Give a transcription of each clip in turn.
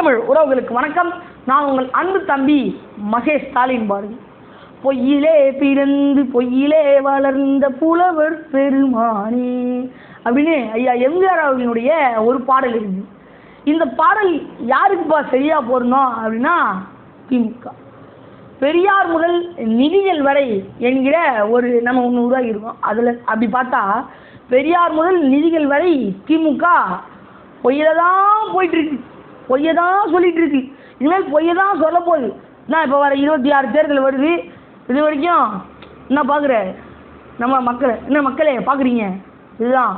தமிழ் உறவுகளுக்கு வணக்கம். நான் உங்கள் அன்பு தம்பி மகேஷ் ஸ்டாலின் பாரதி. பொய்யிலே பிறந்து பொய்யிலே வளர்ந்த புலவர் பெருமானி. அப்படின்னு ஐயா எம்ஜிஆர் அவர்களுடைய ஒரு பாடல் இருக்குது இந்த பாடல் யாருக்குப்பா சரியா பொருந்தோம் அப்படின்னா திமுக. பெரியார் முதல் நிதிகள் வரை என்கிற ஒரு நம்ம ஒன்று உருவாகி இருக்கோம். அதில் அப்படி பார்த்தா பெரியார் முதல் நிதிகள் வரை திமுக. பொய்யில தான் போயிட்டு இருக்கு. பொய்யை தான் சொல்லிட்டு இருக்கு. இனிமேல் பொய்யை தான் சொல்ல போகுது. என்ன இப்போ வர இருபத்தி ஆறு தேர்தல் வருது. இது வரைக்கும் என்ன பார்க்குற நம்ம மக்கள் என்ன மக்களே பார்க்குறீங்க இதுதான்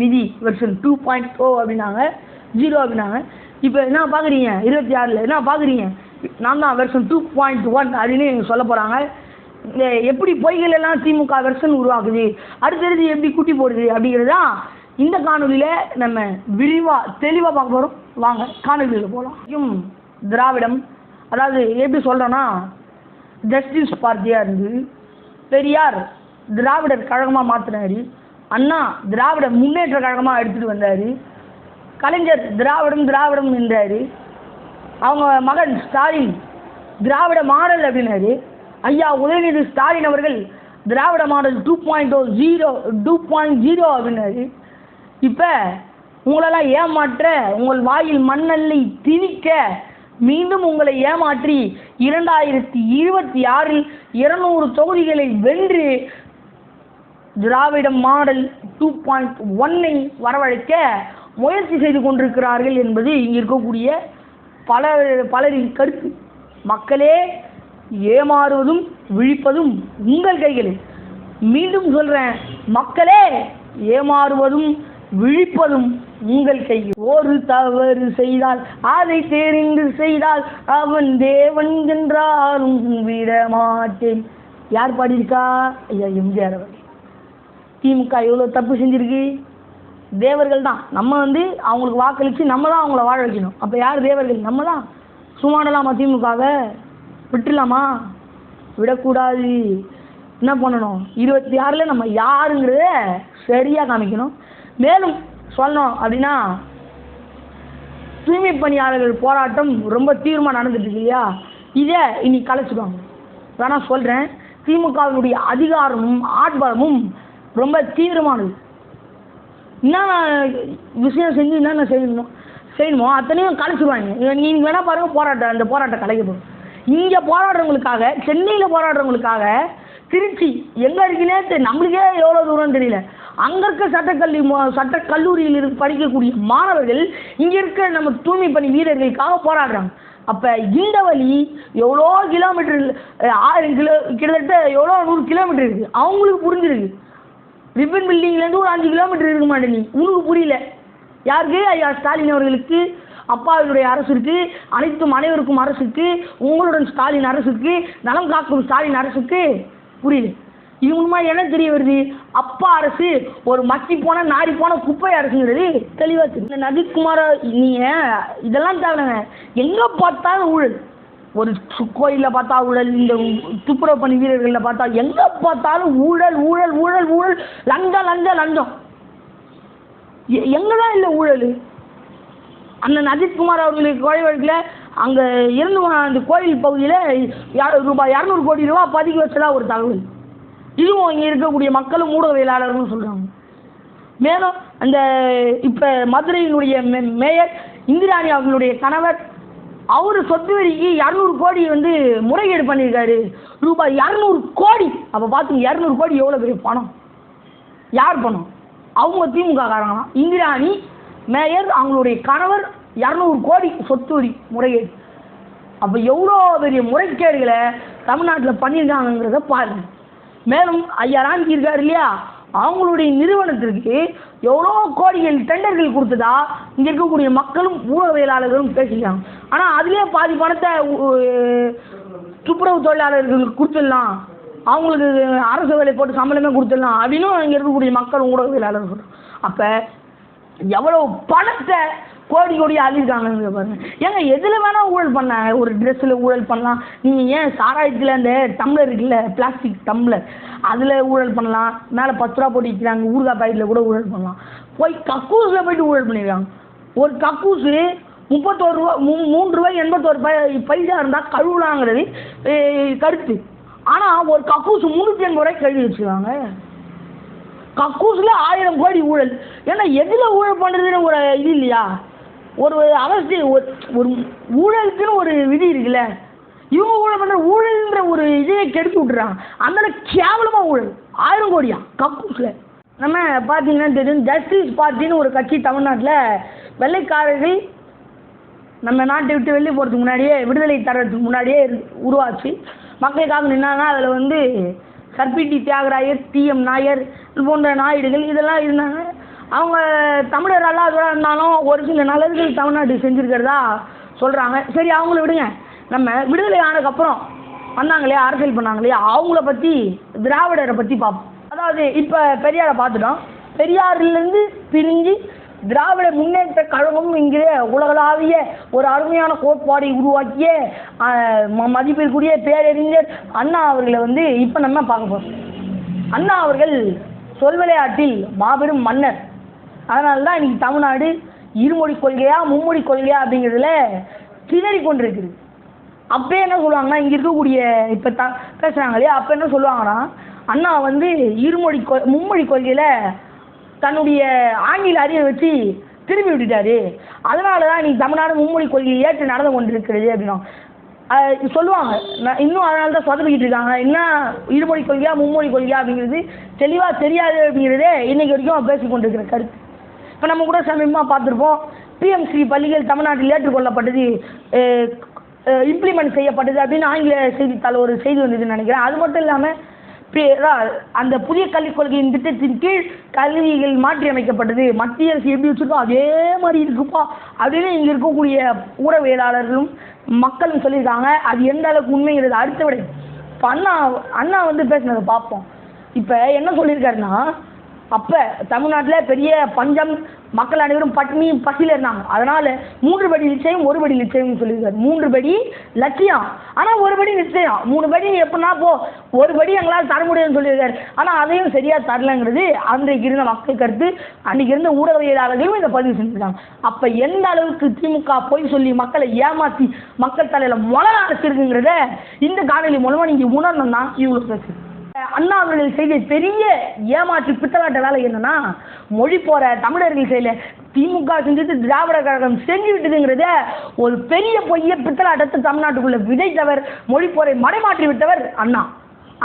நிதி வெர்ஷன் டூ பாயிண்ட் ஓ அப்படின்னாங்க ஜீரோ அப்படின்னாங்க. இப்போ என்ன பார்க்குறீங்க இருபத்தி ஆறில் என்ன பார்க்குறீங்க நான் தான் வெர்ஷன் டூ பாயிண்ட் ஒன் அப்படின்னு சொல்ல போகிறாங்க இந்த எப்படி பொய்கள் எல்லாம் திமுக வெர்ஷன் உருவாக்குது? அடுத்தடுத்து எப்படி குட்டி போடுது அப்படிங்கிறது தான் இந்த காணொலியில் நம்ம விரிவாக தெளிவாக பார்க்க போகிறோம் வாங்க காணொலியில் போகலாம் திராவிடம் அதாவது எப்படி சொல்கிறோன்னா ஜஸ்டிஸ் பார்ட்டியாக இருந்து பெரியார் திராவிடர் கழகமாக மாற்றினாரு அண்ணா திராவிட முன்னேற்ற கழகமாக எடுத்துகிட்டு வந்தார். கலைஞர் திராவிடம் திராவிடம் என்றார். அவங்க மகன் ஸ்டாலின் திராவிட மாடல் அப்படின்னாரு. ஐயா உதயநிதி ஸ்டாலின் அவர்கள் Dravida model two point zero two point zero அப்படின்னாரு. இப்போ உங்களெல்லாம் ஏமாற்ற உங்கள் வாயில் மண்ணல்லை திணிக்க மீண்டும் உங்களை ஏமாற்றி இரண்டாயிரத்தி இருபத்தி ஆறில் இருநூறு தொகுதிகளை வென்று திராவிட மாடல் டூ பாயிண்ட் ஒன்னை வரவழைக்க முயற்சி செய்து கொண்டிருக்கிறார்கள் என்பது இங்கே இருக்கக்கூடிய பல பலரின் கருத்து. மக்களே ஏமாறுவதும் விழிப்பதும் உங்கள் கைகளில். மீண்டும் சொல்கிறேன் மக்களே ஏமாறுவதும் விழிப்பதும் உங்கள் கையில். ஒரு தவறு செய்தால் அதை தெரிந்து செய்தால் அவன் தேவன் என்றாலும் விட மாட்டேன். யார் பாடியிருக்கா? ஐயா எம்ஜிஆர் அவர்கள். திமுக எவ்வளோ தப்பு செஞ்சிருக்கு? தேவர்கள் தான். நம்ம வந்து அவங்களுக்கு வாக்களித்து நம்ம தான் அவங்கள வாழ வைக்கணும் அப்போ யார் தேவர்கள்? நம்ம தான். சுமாடலாமா திமுகவை? விட்டுலாமா விடக்கூடாது. என்ன பண்ணணும்? இருபத்தி ஆறில் நம்ம யாருங்கிறத சரியாக காமிக்கணும். மேலும் சொல்லணும் அப்படின்னா தூய்மை பணியாளர்கள் போராட்டம் ரொம்ப தீவிரமாக நடந்துட்டு இல்லையா? இதை இனி கலைச்சிடுவாங்க வேணா சொல்கிறேன் திமுகவினுடைய அதிகாரமும் ஆட்பாரமும் ரொம்ப தீவிரமானது. என்னென்ன விஷயம் செஞ்சு என்னென்ன செய்யணும்? செய்யணுமோ அத்தனையும் கலைச்சிடுவாங்க நீங்கள் வேணால் பாருங்கள் போராட்டம் அந்த போராட்டம் கலைக்கப்படும் இங்கே போராடுறவங்களுக்காக சென்னையில் போராடுறவங்களுக்காக திருச்சி எங்கே இருக்குன்னே தெரி நம்மளுக்கே எவ்வளோ தூரம் தெரியல. அங்கே இருக்க சட்டக்கல்வி சட்ட கல்லூரியில் இருந்து படிக்கக்கூடிய மாணவர்கள் இங்கே இருக்க நம்ம தூய்மை பணி வீரர்களுக்காக போராடுறாங்க. அப்போ இந்த வழி எவ்வளோ கிலோமீட்டர் ஆயிரம் கிலோ கிட்டத்தட்ட எவ்வளோ நூறு கிலோமீட்டர் இருக்குது அவங்களுக்கு புரிஞ்சிருக்கு. ரிப்பன் பில்டிங்லேருந்து ஒரு அஞ்சு கிலோமீட்டர் இருக்க மாட்டே நீ உனக்கு புரியல. யாருக்கு? ஐயா ஸ்டாலின் அவர்களுக்கு அப்பாவினுடைய அரசுக்கு அனைத்தும் அனைவருக்கும் அரசுக்கு உங்களுடன் ஸ்டாலின் அரசுக்கு நலம் காக்கும் ஸ்டாலின் அரசுக்கு. புரியல இது என்ன தெரிய வருது? அப்பா அரசு ஒரு மக்கி போன நாரி போன குப்பை அரசுங்கிறது தெளிவாக தெரியும் இந்த நதிக்குமார நீங்கள் இதெல்லாம் தேவைங்க எங்கே பார்த்தாலும் ஊழல். ஒரு கோயிலில் பார்த்தா ஊழல் இந்த துப்புரவு பணி வீரர்களில் பார்த்தா எங்கே பார்த்தாலும் ஊழல் ஊழல் ஊழல் ஊழல் லஞ்சம் லஞ்சம் லஞ்சம். எங்கே தான் இல்லை ஊழல்? அந்த நஜித் குமார் அவர்களுக்கு கொலை வழக்கில் அங்கே இருந்து அந்த கோயில் பகுதியில் ரூபாய் இரநூறு கோடி ரூபா பதுக்கி வச்சதா ஒரு தகவல். இதுவும் இங்கே இருக்கக்கூடிய மக்களும் ஊடகவியலாளர்களும் சொல்கிறாங்க மேலும் அந்த இப்போ மதுரையினுடைய மே மேயர் இந்திராணி அவர்களுடைய கணவர் அவர் சொத்து வரிக்கு இரநூறு கோடி வந்து முறைகேடு பண்ணியிருக்காரு. ரூபாய் இரநூறு கோடி. அப்போ பார்த்துங்க இரநூறு கோடி எவ்வளோ பெரிய பணம்? யார் பணம்? அவங்க திமுக காரங்களாம் இந்திராணி மேயர் அவங்களுடைய கணவர் இரநூறு கோடி சொத்து வரி முறைகேடு அப்போ எவ்வளோ பெரிய முறைகேடுகளை தமிழ்நாட்டில் பண்ணியிருக்காங்கிறத பாருங்க. மேலும் ஐயா ராம்கி இருக்கார் இல்லையா? அவங்களுடைய நிறுவனத்திற்கு எவ்வளோ கோடிகள் டெண்டர்கள் கொடுத்ததா இங்கே இருக்கக்கூடிய மக்களும் ஊடகவியலாளர்களும் பேசிக்கிறாங்க ஆனால் அதுலேயே பாதி பணத்தை துப்புரவு தொழிலாளர்களுக்கு கொடுத்துடலாம். அவங்களுக்கு அரசு வேலை போட்டு சம்பளமே கொடுத்துடலாம் அப்படின்னு இங்கே இருக்கக்கூடிய மக்கள் ஊடகவியலாளர்கள். அப்போ எவ்வளோ பணத்தை கோடி கோடியாக அள்ளிருக்காங்க பாருங்க. ஏங்க எதில் வேணால் ஊழல் பண்ணாங்க ஒரு ட்ரெஸ்ஸில் ஊழல் பண்ணலாம். நீங்கள் ஏன் சாராயத்தில் அந்த டம்ளர் இருக்குல்ல பிளாஸ்டிக் டம்ளர் அதில் ஊழல் பண்ணலாம். மேலே பத்து ரூபா போட்டு விற்கிறாங்க ஊறுகாய் பாக்கெட்டில் கூட ஊழல் பண்ணலாம். போய் கக்கூஸில் போயிட்டு ஊழல் பண்ணியிருக்காங்க ஒரு கக்கூஸு முப்பத்தோரு ரூபா மூ மூன்று ரூபாய் எண்பத்தோரு பை பைசா இருந்தால் கழுவலாங்கிறது கருத்து. ஆனால் ஒரு கக்கூஸ் முந்நூற்றி எண்பது ரூபாய்க்கு கழுவி வச்சுருக்காங்க. கக்கூஸில் ஆயிரம் கோடி ஊழல். ஏன்னா எதில் ஊழல் பண்ணுறதுன்னு ஒரு இது இல்லையா? ஒரு அரசு ஒரு ஒரு ஊழலுக்குன்னு ஒரு விதி இருக்குல்ல? இவங்க ஊழல் பண்ணுற ஊழல்ன்ற ஒரு இதையே கெடுத்து விட்டுறாங்க அந்த கேவலமாக ஊழல். ஆயிரம் கோடியா? கக்கூஸில். நம்ம பார்த்தீங்கன்னா தெரியும் ஜஸ்டிஸ் பார்ட்டின்னு ஒரு கட்சி தமிழ்நாட்டில் வெள்ளைக்காரர்கள் நம்ம நாட்டை விட்டு வெளியே போகிறதுக்கு முன்னாடியே விடுதலை தரத்துக்கு முன்னாடியே உருவாச்சு. மக்களுக்காக நின்னாங்கன்னா அதில் வந்து சர்பிடி தியாகராயர் டிஎம் நாயர் இது போன்ற நாயுடுகள் இதெல்லாம் இருந்தாங்க. அவங்க தமிழர் அல்லாதவராக இருந்தாலும் ஒரு சில நல்லதுகள் தமிழ்நாட்டுக்கு செஞ்சுருக்கிறதா சொல்கிறாங்க சரி அவங்கள விடுங்க. நம்ம விடுதலை ஆனதுக்கப்புறம் வந்தாங்க இல்லையா அரசியல் பண்ணாங்க இல்லையா அவங்கள பற்றி திராவிடரை பற்றி பார்ப்போம். அதாவது இப்போ பெரியாரை பார்த்துட்டோம். பெரியாரிலேருந்து பிரிஞ்சு திராவிட முன்னேற்ற கழகம் என்கிற உலகளாவிய ஒரு அருமையான கோட்பாடை உருவாக்கிய ம- மதிப்பிற்குரிய பேரறிஞர் அண்ணா அவர்களை வந்து இப்போ நம்ம பார்க்க போகிறோம் அண்ணா அவர்கள் சொல்விளையாட்டில் மாபெரும் மன்னர். அதனால தான் இன்னைக்கு தமிழ்நாடு இருமொழி கொள்கையா மும்மொழி கொள்கையா அப்படிங்கிறதுல திணறி கொண்டிருக்குது. அப்போ என்ன சொல்லுவாங்கன்னா இங்கே இருக்கக்கூடிய இப்போ த பேசுகிறாங்க இல்லையா? அப்போ என்ன சொல்லுவாங்கன்னா அண்ணா வந்து இருமொழி கொ மும்மொழி கொள்கையில் தன்னுடைய ஆங்கில அறிவை வச்சு திரும்பி விட்டுட்டாரு. அதனால தான் நீ தமிழ்நாடு மும்மொழி கொள்கையை ஏற்று நடந்து கொண்டிருக்கிறது அப்படின்னா சொல்லுவாங்க. நான் இன்னும் அதனால தான் சொதப்பிக்கிட்டு இருக்காங்க. என்ன இருமொழி கொள்கையா மும்மொழி கொள்கையா அப்படிங்கிறது தெளிவாக தெரியாது அப்படிங்கிறதே இன்னைக்கு வரைக்கும் பேசிக்கொண்டிருக்கிற கருத்து. இப்போ நம்ம கூட சமீபமாக பார்த்துருப்போம். பிஎம்சி பள்ளிகள் தமிழ்நாட்டில் ஏற்றுக்கொள்ளப்பட்டது இம்ப்ளிமெண்ட் செய்யப்பட்டது அப்படின்னு ஆங்கில செய்தித்தாள் ஒரு செய்தி வந்ததுன்னு நினைக்கிறேன். அது மட்டும் இல்லாமல் அந்த புதிய கல்விக் கொள்கையின் திட்டத்தின் கீழ் கல்விகள் மாற்றி அமைக்கப்பட்டது மத்திய அரசு எப்படி வச்சுருக்கோம் அதே மாதிரி இருக்குப்பா அப்படின்னு இங்கே இருக்கக்கூடிய ஊடகவியலாளர்களும் மக்களும் சொல்லியிருக்காங்க. அது எந்த அளவுக்கு உண்மைங்கிறது அடுத்த விட. இப்போ அண்ணா அண்ணா வந்து பேசினதை பார்ப்போம். இப்போ என்ன சொல்லியிருக்காருன்னா அப்போ தமிழ்நாட்டில் பெரிய பஞ்சம் மக்கள் அனைவரும் பட்னி பசியில் இருந்தாங்க. அதனால் மூன்று படி நிச்சயம் ஒரு படி நிச்சயம்னு சொல்லியிருக்காரு. மூன்று படி லட்சியம். ஆனால் ஒரு படி நிச்சயம். மூணு படி எப்படின்னா போ ஒரு படி எங்களால் தர முடியும்னு சொல்லியிருக்காரு. ஆனால் அதையும் சரியாக தரலங்கிறது அன்றைக்கு இருந்த மக்கள் கருத்து. அன்றைக்கு இருந்த ஊடகவியலாளர்களும் இதை பதிவு செஞ்சுருக்காங்க அப்போ எந்த அளவுக்கு திமுக பொய் சொல்லி மக்களை ஏமாற்றி மக்கள் தலையில் முளை அரைச்சிருக்குங்கிறத இந்த காணொலி மூலமாக நீங்கள் உணரணும்னா இவ்வளோ பேசுகிறேன் அண்ணா அவர்கள் செய்த பெரிய ஏமாற்று பித்தலாட்ட வேலை என்னன்னா மொழி போற தமிழர்கள் செய்யல திமுக செஞ்சது திராவிட கழகம் செஞ்சு விட்டதுங்கிறத ஒரு பெரிய பொய்ய பித்தலாட்டத்தை தமிழ்நாட்டுக்குள்ள விதைத்தவர் மொழி போரை மடைமாற்றி விட்டவர் அண்ணா.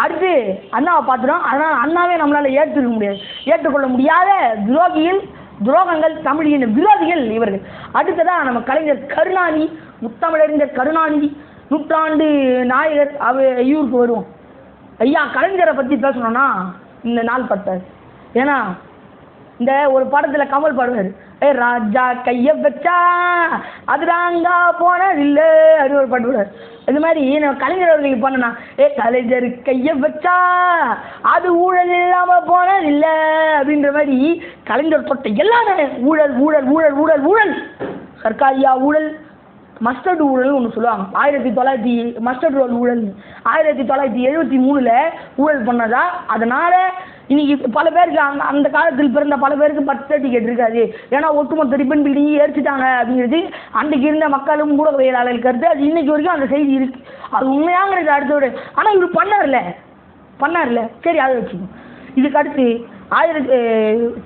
அடுத்து அண்ணாவை பார்த்துடும் அதனால் அண்ணாவே நம்மளால ஏற்றுக்க முடியாது. ஏற்றுக்கொள்ள முடியாத துரோகியில் துரோகங்கள் தமிழின் விரோதிகள் இவர்கள். அடுத்ததான் நம்ம கலைஞர் கருணாநிதி முத்தமிழறிஞர் கருணாநிதி நூற்றாண்டு நாயகர் அவ இவருக்கு வருவோம். ஐயா கலைஞரை பற்றி பேசணும்னா இந்த நாள் பத்தாது. ஏன்னா இந்த ஒரு படத்தில் கமல் பாடுவார். ஏ ராஜா கைய வச்சா அது ராங்கா போனதில்லை அது ஒரு பாட்டு பாடுவார். இந்த மாதிரி நம்ம கலைஞர் அவர்களுக்கு பண்ணனா ஏ கலைஞர் கைய வச்சா அது ஊழல் இல்லாம போனதில்லை அப்படின்ற மாதிரி கலைஞர் தொட்ட எல்லாமே ஊழல் ஊழல் ஊழல் ஊழல் ஊழல். சர்க்காரியா ஊழல் மஸ்டர்ட் ஊழல்னு ஒன்று சொல்லுவாங்க. ஆயிரத்தி தொள்ளாயிரத்தி மஸ்டர்ட் ரோல் ஊழல் ஆயிரத்தி தொள்ளாயிரத்தி எழுபத்தி மூணில் ஊழல் பண்ணதா? அதனால் இன்னைக்கு பல பேருக்கு அந்த அந்த காலத்தில் பிறந்த பல பேருக்கு பர்த் சர்டிஃபிகேட் இருக்காது. ஏன்னா ஒட்டுமொத்த ரிப்பன் பில்டிங் எரிச்சிட்டாங்க அப்படிங்கிறது அன்றைக்கு இருந்த மக்களும் ஊடகவியலாளர்கள் கருத்து. அது இன்னைக்கு வரைக்கும் அந்த செய்தி இருக்கு. அது உண்மையாங்கிறது அடுத்தவர் ஆனால் இவர் பண்ணார்ல பண்ணார்ல சரி அதை வச்சுக்கோ. இதுக்கு அடுத்து ஆயிரத்தி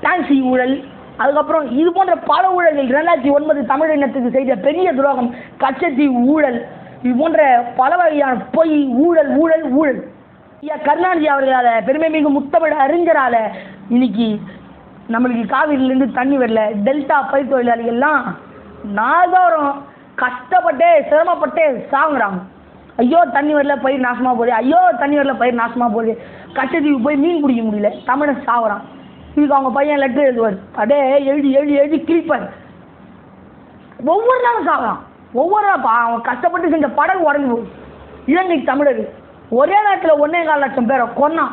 டான்சி ஊழல் அதுக்கப்புறம் இது போன்ற பல ஊழல்கள் ரெண்டாயிரத்தி ஒன்பது தமிழ் இனத்துக்கு செய்த பெரிய துரோகம் கச்சத்தீவு ஊழல். இது போன்ற பல வகையான பொய் ஊழல் ஊழல் ஊழல். ஐயா கருணாநிதி அவர்களால் பெருமை மிகு முத்தமிழ் அறிஞரால் இன்னைக்கு நம்மளுக்கு காவிரியிலேருந்து தண்ணி வரல. டெல்டா பயிர் தொழிலாளிகள்லாம் நாள்தோறும் கஷ்டப்பட்டே சிரமப்பட்டே சாகுறாங்க. ஐயோ தண்ணி வரல பயிர் நாசமாக போகுது. ஐயோ தண்ணி வரல பயிர் நாசமாக போகுது. கச்சத்தீவு போய் மீன் பிடிக்க முடியல. தமிழன் சாகுறான் இதுக்கு அவங்க பையன் லெட்டர் எழுதுவார். அப்படியே எழுதி எழுதி எழுதி கிழிப்பார். ஒவ்வொரு நாளும் சாகலாம். ஒவ்வொரு நாள் பா- அவன் கஷ்டப்பட்டு செஞ்ச படகு உடஞ்சி போகுது இலங்கை தமிழர். ஒரே நேரத்தில் ஒன்றே கால் லட்சம் பேரை கொன்னான்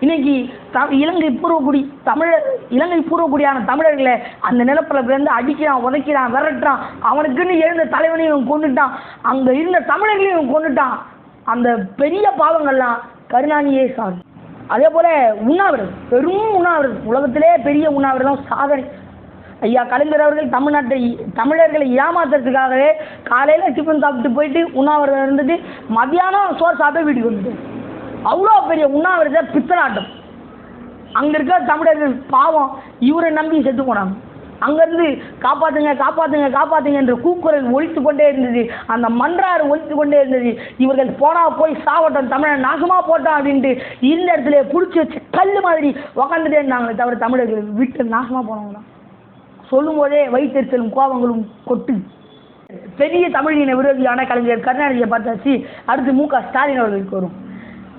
இன்னைக்கு த இலங்கை பூர்வக்குடி தமிழர் இலங்கை பூர்வக்குடியான தமிழர்களை அந்த நிலப்பில் இருந்து அடிக்கிறான் உதைக்கிறான் விரட்டுறான். அவனுக்குன்னு எழுந்த தலைவனையும் இவன் கொண்டுட்டான் அங்கே இருந்த தமிழர்களையும் இவன் கொண்டுட்டான் அந்த பெரிய பாவங்கள்லாம் கருணாநிதியே சார் அதே போல் உண்ணாவிரதம். பெரும் உண்ணாவிரதம். உலகத்திலே பெரிய உண்ணாவிரதம் சாதனை ஐயா கலைஞர் அவர்கள் தமிழ்நாட்டை தமிழர்களை ஏமாத்துறதுக்காகவே காலையில் டிஃபன் சாப்பிட்டு போயிட்டு உண்ணாவிரதம் இருந்துட்டு மத்தியானம் சோறு சாப்பிட்டு வீட்டுக்கு வந்துட்டு அவ்வளோ பெரிய உண்ணாவிரத பித்தலாட்டம். அங்கே இருக்க தமிழர்கள் பாவம். இவரை நம்பி செத்து போனாங்க. அங்கேருந்து காப்பாத்துங்க காப்பாத்துங்க காப்பாத்துங்க என்று கூக்குரல் ஒழித்து கொண்டே இருந்தது. அந்த மன்றாறு ஒழித்து கொண்டே இருந்தது. இவர்கள் போனா போய் சாவட்டம் தமிழன் நாசமாக போட்டான் அப்படின்ட்டு இருந்த இடத்துல பிடிச்சி வச்சு கல் மாதிரி உக்காந்துட்டே இருந்தாங்களே தவிர தமிழர்கள் வீட்டு நாசமாக போனவங்க சொல்லும் போதே வயிற்றெரிச்சலும் கோபங்களும் கொட்டு. பெரிய தமிழின விரோதியான கலைஞர் கருணாநிதியை பார்த்தாச்சு. அடுத்து மு க ஸ்டாலின் அவர்களுக்கு வரும்.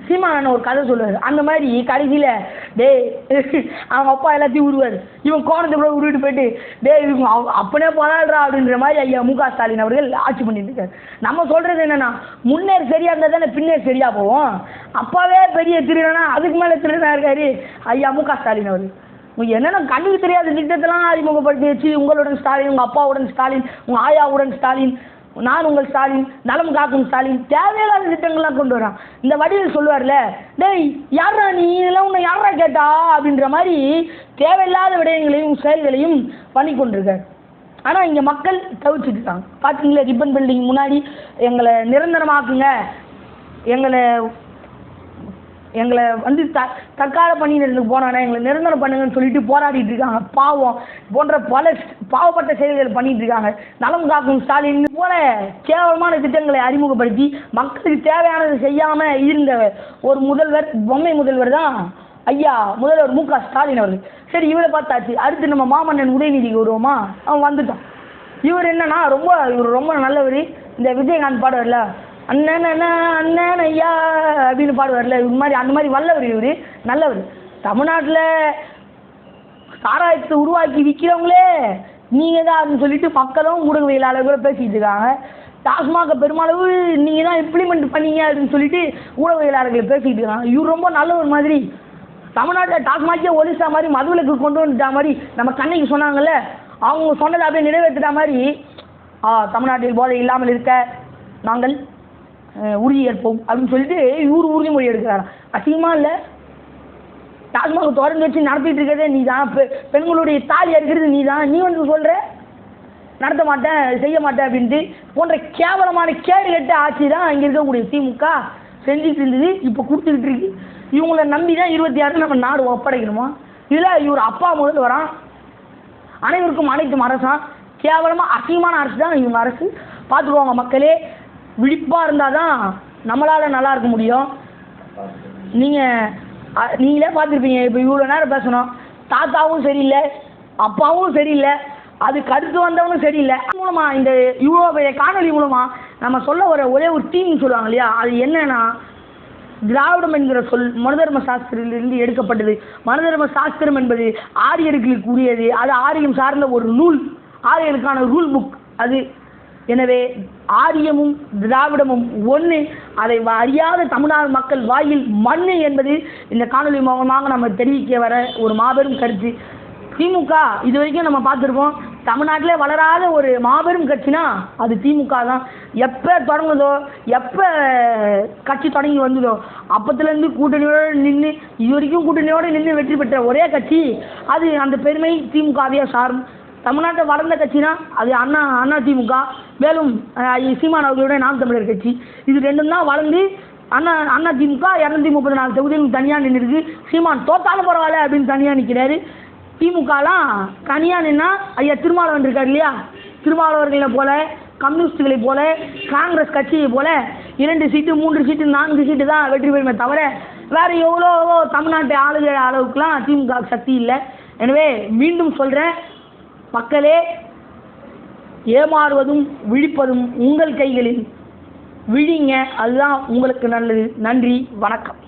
சீமான ஒரு கதை சொல்லுவார். அந்த மாதிரி கடைசியில் டேய் அவங்க அப்பா எல்லாத்தையும் உருவார் இவன் கோணத்தை கூட உருவிட்டு போயிட்டு டேய் இவங்க அப்பனே போனாடுறா அப்படின்ற மாதிரி ஐயா மு க ஸ்டாலின் அவர்கள் ஆட்சி பண்ணிட்டு இருக்காரு. நம்ம சொல்கிறது என்னென்னா முன்னேறி சரியாக இருந்தால் தானே பின்னேறி சரியாக போவோம். அப்பாவே பெரிய திருடனா அதுக்கு மேலே திருடனா இருக்காரு ஐயா மு க ஸ்டாலின் அவர்கள். என்னென்ன கண்ணுக்கு தெரியாத திட்டத்தெல்லாம் அறிமுகப்படுத்தி வச்சு உங்களுடன் ஸ்டாலின் உங்கள் அப்பாவுடன் ஸ்டாலின் உங்கள் ஆயாவுடன் ஸ்டாலின் நான் உங்கள் ஸ்டாலின் நலம் காக்கும் ஸ்டாலின் தேவையில்லாத திட்டங்கள்லாம் கொண்டு வரான். இந்த வடிவில் சொல்லுவார்ல டேய் யாரா நீ? இதெல்லாம் உன்னை யாரா கேட்டா? அப்படின்ற மாதிரி தேவையில்லாத விடயங்களையும் செயல்களையும் பண்ணி கொண்டிருக்கார். ஆனால் இங்கே மக்கள் தவிச்சிட்டு தான் பார்த்தீங்களா ரிப்பன் பில்டிங் முன்னாடி எங்களை நிரந்தரமாக்குங்க. எங்களை எங்களை வந்து த தற்கால பணியினருக்கு போனானே எங்களை நிரந்தரம் பண்ணுங்கன்னு சொல்லிட்டு போராடிட்டு இருக்காங்க. பாவம். போன்ற பல பாவப்பட்ட செயல்கள் பண்ணிட்டு இருக்காங்க. நலம் காக்கும் ஸ்டாலின் போல கேவலமான திட்டங்களை அறிமுகப்படுத்தி மக்களுக்கு தேவையானதை செய்யாம இருந்த ஒரு முதல்வர் பொம்மை முதல்வர் தான் ஐயா முதல்வர் மு க ஸ்டாலின் அவர்கள். சரி இவரை பார்த்தாச்சு. அடுத்து நம்ம மாமன்னன் உதயநிதிக்கு வருவோமா அவன் வந்துட்டான். இவர் என்னன்னா ரொம்ப இவர் ரொம்ப நல்லவர். இந்த விஜயகாந்த் பாடுவார்ல அண்ணன் அண்ணன் ஐயா அப்படின்னு பாடுவார்ல. இது மாதிரி அந்த மாதிரி வல்லவர் இவர் நல்லவர். தமிழ்நாட்டில் சாராயத்தை உருவாக்கி விற்கிறவங்களே நீங்கள் தான் அப்படின்னு சொல்லிட்டு மக்களும் ஊடகவியலாளர்கள் கூட பேசிகிட்டு இருக்காங்க. டாஸ்மாக பெருமளவு நீங்கள் தான் இம்ப்ளிமெண்ட் பண்ணீங்க அப்படின்னு சொல்லிட்டு ஊடகவியலாளர்கள் பேசிகிட்டு இருக்காங்க. இவர் ரொம்ப நல்லவர் மாதிரி. தமிழ்நாட்டில் டாஸ்மாகே ஒலிசா மாதிரி மதுவிலக்கு கொண்டு வந்துட்டா மாதிரி நம்ம கண்ணைக்கு சொன்னாங்கல்ல அவங்க சொன்னதை அப்படியே நிறைவேற்றிட்டா மாதிரி ஆ, தமிழ்நாட்டில் போதை இல்லாமல் இருக்க நாங்கள் உறுதி ஏற்போம் அப்படின்னு சொல்லிட்டு இவர் உறுதிமொழி எடுக்கிறாராம். அசிங்கமாக இல்லை? தாஜ்மஹால் திறந்து வச்சு நடத்திட்டு இருக்கிறதே நீ தான் பெ பெண்களுடைய தாலி அறுக்கிறது நீ தான் நீ வந்து சொல்கிற நடத்த மாட்டேன் செய்ய மாட்டேன் அப்படின்ட்டு போன்ற கேவலமான கேடு கெட்ட ஆட்சி தான் இங்கே இருக்கக்கூடிய திமுக. செஞ்சுட்டு இருந்தது இப்போ கொடுத்துக்கிட்டு இருக்கு. இவங்களை நம்பி தான் இருபத்தி ஆறு நம்ம நாடு ஒப்படைக்கணுமா? இதில் இவர் அப்பா முதல் வரான். அனைவருக்கும் அனைத்தும் அரசான். கேவலமாக அசிங்கமான அரசு தான் இவங்க அரசு. பார்த்துக்குவாங்க மக்களே விழிப்பாக இருந்தால் தான் நம்மளால் நல்லா இருக்க முடியும். நீங்கள் நீங்களே பார்த்துருப்பீங்க இப்போ இவ்வளோ நேரம் பேசணும். தாத்தாவும் சரியில்லை அப்பாவும் சரியில்லை அதுக்கு அடுத்து வந்தவனும் சரியில்லை. மூலமாக இந்த இவ்வளோ பெரிய காணொளி மூலமாக நம்ம சொல்ல வர ஒரே ஒரு தீம்னு சொல்லுவாங்க இல்லையா? அது என்னன்னா திராவிடம் என்கிற சொல் மனதர்ம சாஸ்திரத்திலிருந்து எடுக்கப்பட்டது. மனதர்ம சாஸ்திரம் என்பது ஆரியர்களுக்கு உரியது. அது ஆரியம் சார்ந்த ஒரு நூல். ஆரியர்களுக்கான ரூல் புக் அது எனவே ஆரியமும் திராவிடமும் ஒன்று அதை அறியாத தமிழ்நாடு மக்கள் வாயில் மண் என்பது இந்த காணொலி மூலமாக நம்ம தெரிவிக்க வர ஒரு மாபெரும் கருத்து. திமுக இது வரைக்கும் நம்ம பார்த்துருப்போம் தமிழ்நாட்டிலே வளராத ஒரு மாபெரும் கட்சினா அது திமுக தான். எப்போ தொடங்குதோ எப்போ கட்சி தொடங்கி வந்ததோ அப்பத்துலேருந்து கூட்டணியோடு நின்று இது வரைக்கும் கூட்டணியோடு நின்று வெற்றி பெற்ற ஒரே கட்சி அது அந்த பெருமை திமுகவையே சாரும். தமிழ்நாட்டை வளர்ந்த கட்சினா அது அண்ணா அண்ணா திமுக மேலும் சீமான் அவர்களுடைய நாம் தமிழர் கட்சி. இது ரெண்டும் தான் வளர்ந்து அண்ணா அண்ணா திமுக இரநூத்தி முப்பத்தி நாலு தொகுதியில் தனியாக நின்றுருக்கு சீமான் தோத்தாலும் பரவாயில்ல அப்படின்னு தனியாக நிற்கிறாரு திமுகலாம் தனியாக நின்னா ஐயா திருமாவளவன் இருக்கார் இல்லையா? திருமாவளவர்களை போல கம்யூனிஸ்டுகளை போல காங்கிரஸ் கட்சியை போல இரண்டு சீட்டு மூன்று சீட்டு நான்கு சீட்டு தான் வெற்றி பெறுமே தவிர வேறு எவ்வளோ தமிழ்நாட்டை ஆளுகிற அளவுக்குலாம் திமுக சக்தி இல்லை. எனவே மீண்டும் சொல்கிறேன் மக்களே ஏமாறுவதும் விழிப்பதும் உங்கள் கைகளில். விழிங்க அதுதான் உங்களுக்கு நல்லது. நன்றி வணக்கம்.